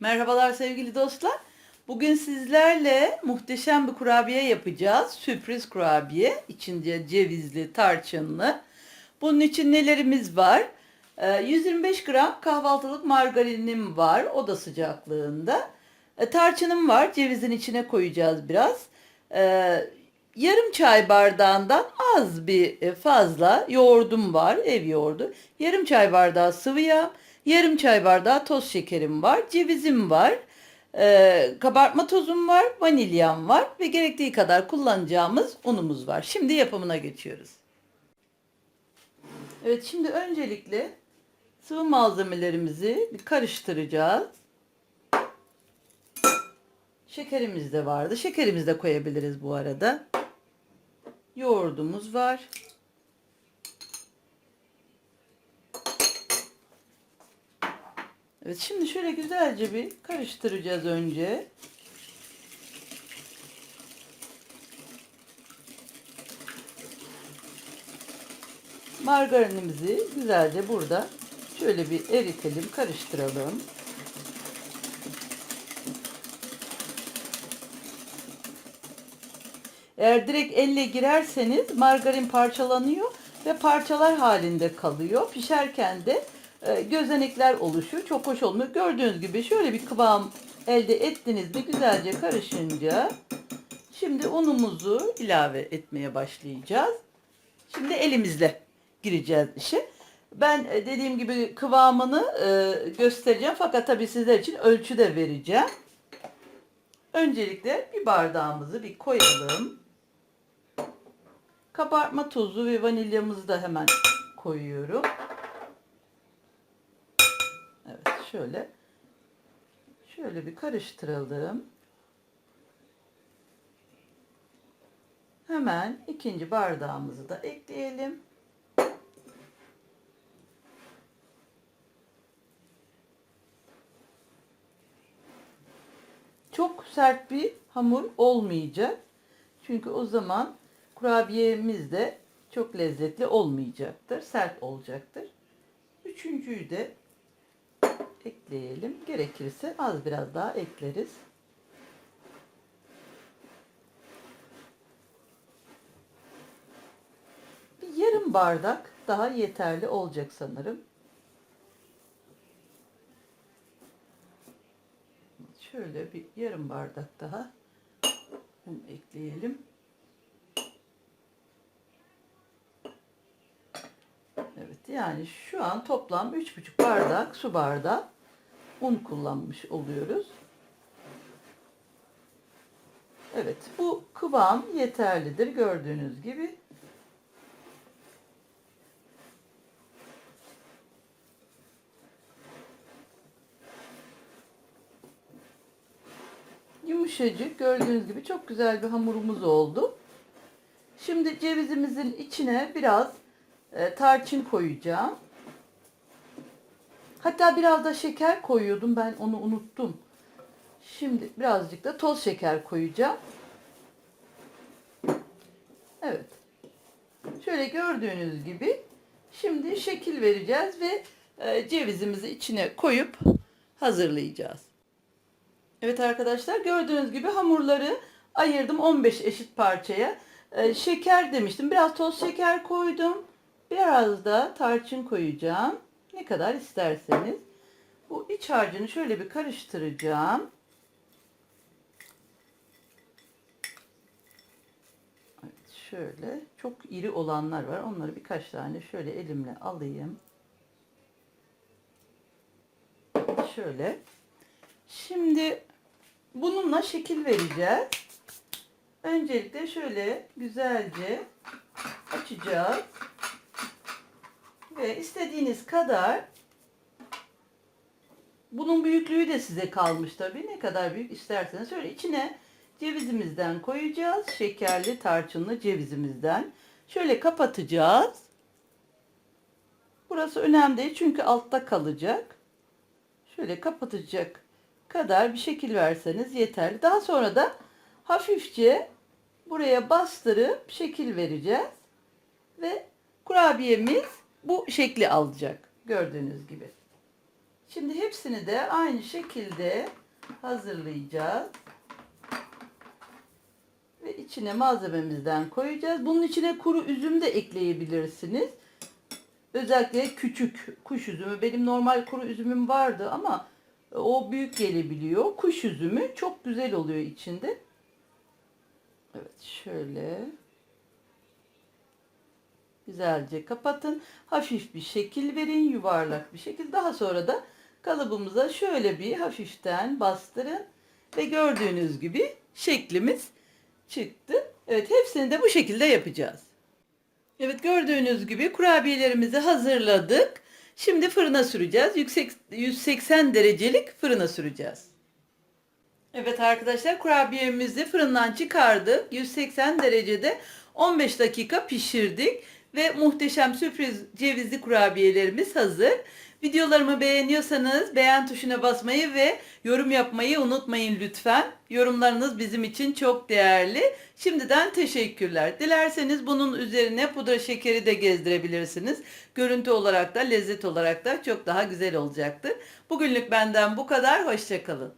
Merhabalar sevgili dostlar. Bugün sizlerle muhteşem bir kurabiye yapacağız. Sürpriz kurabiye. İçinde cevizli, tarçınlı. Bunun için nelerimiz var? Ee, 125 gram kahvaltılık margarinim var. Oda sıcaklığında. Ee, Tarçınım var. Cevizin içine koyacağız biraz. Ee, Yarım çay bardağından az bir e, fazla yoğurdum var. Ev yoğurdu. Yarım çay bardağı sıvı yağ. Yarım çay bardağı toz şekerim var. Cevizim var. e, kabartma tozum var. Vanilyam var. Ve gerektiği kadar kullanacağımız unumuz var. Şimdi yapımına geçiyoruz. Evet şimdi öncelikle sıvı malzemelerimizi karıştıracağız. Şekerimiz de vardı. Şekerimizi de koyabiliriz bu arada. Yoğurdumuz var. Evet şimdi şöyle güzelce bir karıştıracağız önce. Margarinimizi güzelce burada şöyle bir eritelim, karıştıralım. Eğer direkt elle girerseniz margarin parçalanıyor ve parçalar halinde kalıyor. Pişerken de e, gözenekler oluşuyor. Çok hoş olmuyor. Gördüğünüz gibi şöyle bir kıvam elde ettiğinizde güzelce karışınca şimdi unumuzu ilave etmeye başlayacağız. Şimdi elimizle gireceğiz işe. Ben e, dediğim gibi kıvamını e, göstereceğim fakat tabii sizler için ölçü de vereceğim. Öncelikle bir bardağımızı bir koyalım. Kabartma tozu ve vanilyamızı da hemen koyuyorum. Evet şöyle. Şöyle bir karıştıralım. Hemen ikinci bardağımızı da ekleyelim. Çok sert bir hamur olmayacak. Çünkü o zaman kurabiyemiz de çok lezzetli olmayacaktır. Sert olacaktır. Üçüncüyü de ekleyelim. Gerekirse az biraz daha ekleriz. Bir yarım bardak daha yeterli olacak sanırım. Şöyle bir yarım bardak daha ekleyelim. Evet yani şu an toplam 3,5 bardak su bardağı un kullanmış oluyoruz. Evet bu kıvam yeterlidir gördüğünüz gibi. Yumuşacık gördüğünüz gibi çok güzel bir hamurumuz oldu. Şimdi cevizimizin içine biraz e, tarçın koyacağım. Hatta biraz da şeker koyuyordum ben onu unuttum. Şimdi birazcık da toz şeker koyacağım. Evet. Şöyle gördüğünüz gibi şimdi şekil vereceğiz ve e, cevizimizi içine koyup hazırlayacağız. Evet arkadaşlar gördüğünüz gibi hamurları ayırdım 15 eşit parçaya. Ee, şeker demiştim. Biraz toz şeker koydum. Biraz da tarçın koyacağım. Ne kadar isterseniz. Bu iç harcını şöyle bir karıştıracağım. Evet, şöyle çok iri olanlar var. Onları birkaç tane şöyle elimle alayım. Şöyle. Şimdi bununla şekil vereceğiz. Öncelikle şöyle güzelce açacağız. Ve istediğiniz kadar bunun büyüklüğü de size kalmış tabii. Ne kadar büyük isterseniz. Şöyle içine cevizimizden koyacağız. Şekerli tarçınlı cevizimizden. Şöyle kapatacağız. Burası önemli değil çünkü altta kalacak. Şöyle kapatacak kadar bir şekil verseniz yeterli. Daha sonra da hafifçe buraya bastırıp şekil vereceğiz. Ve kurabiyemiz bu şekli alacak. Gördüğünüz gibi. Şimdi hepsini de aynı şekilde hazırlayacağız. Ve içine malzememizden koyacağız. Bunun içine kuru üzüm de ekleyebilirsiniz. Özellikle küçük kuş üzümü. Benim normal kuru üzümüm vardı ama o büyük gelebiliyor. Kuş üzümü çok güzel oluyor içinde. Evet şöyle. Güzelce kapatın. Hafif bir şekil verin. Yuvarlak bir şekil. Daha sonra da kalıbımıza şöyle bir hafiften bastırın. Ve gördüğünüz gibi şeklimiz çıktı. Evet hepsini de bu şekilde yapacağız. Evet gördüğünüz gibi kurabiyelerimizi hazırladık. Şimdi fırına süreceğiz. Yüksek 180 derecelik fırına süreceğiz. Evet arkadaşlar kurabiyemizi fırından çıkardık. 180 derecede 15 dakika pişirdik. Ve muhteşem sürpriz cevizli kurabiyelerimiz hazır. Videolarımı beğeniyorsanız beğen tuşuna basmayı ve yorum yapmayı unutmayın lütfen. Yorumlarınız bizim için çok değerli. Şimdiden teşekkürler. Dilerseniz bunun üzerine pudra şekeri de gezdirebilirsiniz. Görüntü olarak da lezzet olarak da çok daha güzel olacaktır. Bugünlük benden bu kadar. Hoşçakalın.